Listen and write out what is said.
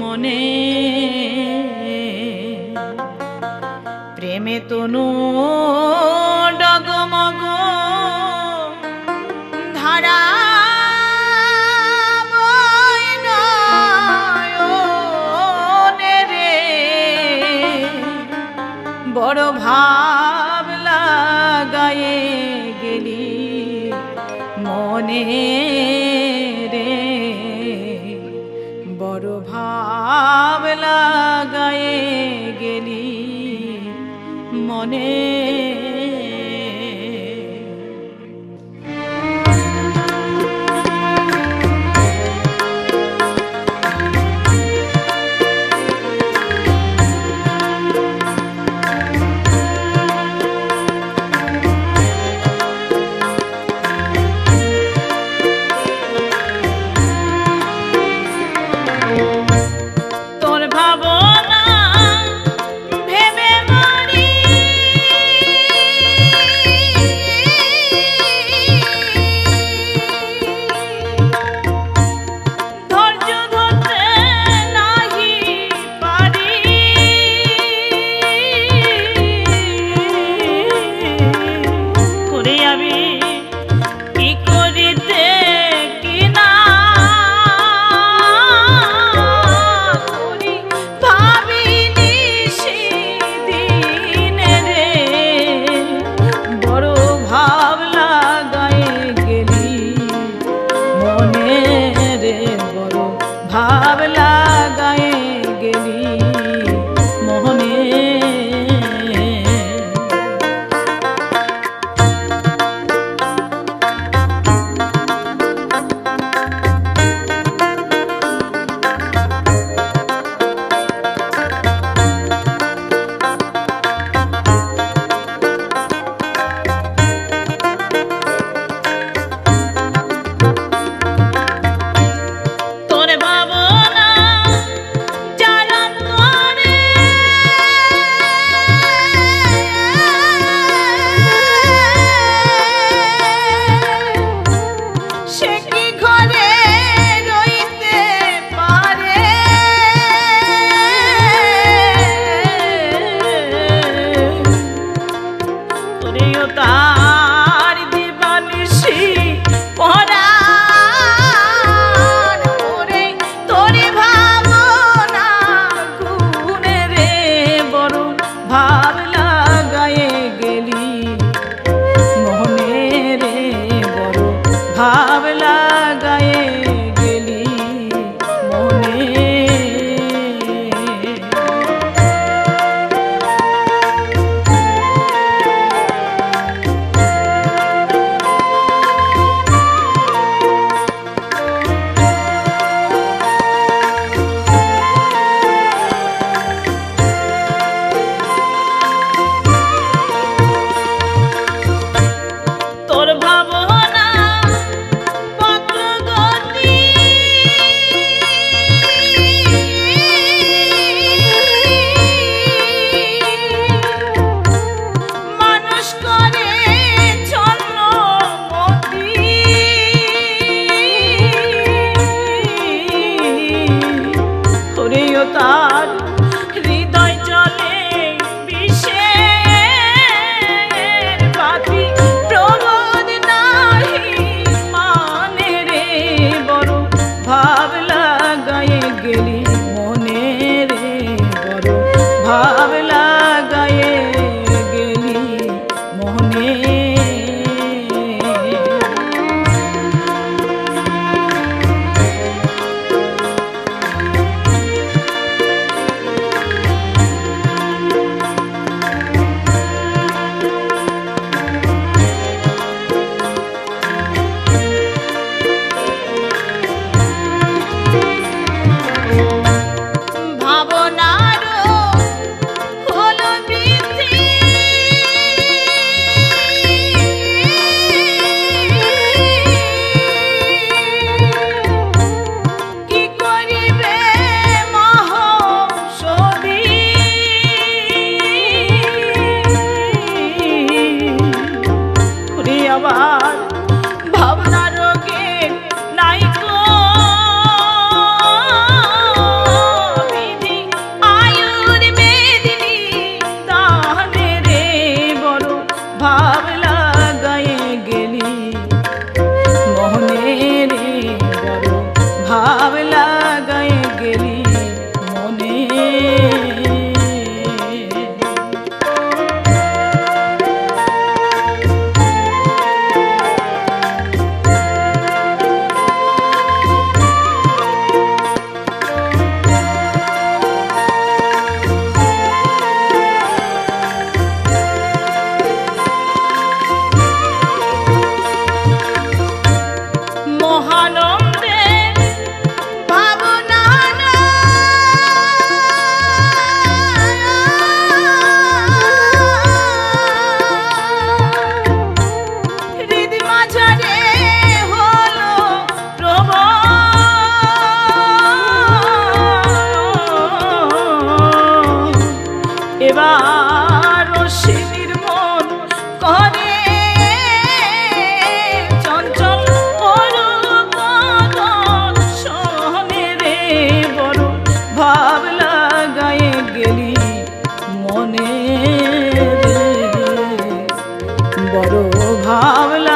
মনে। প্রেমে তনু ডগমগ। ধারা বড় ভাব গায়ে গেলি মনে। ভাব লাগায়ে গেলি। মনে भावला गए भावला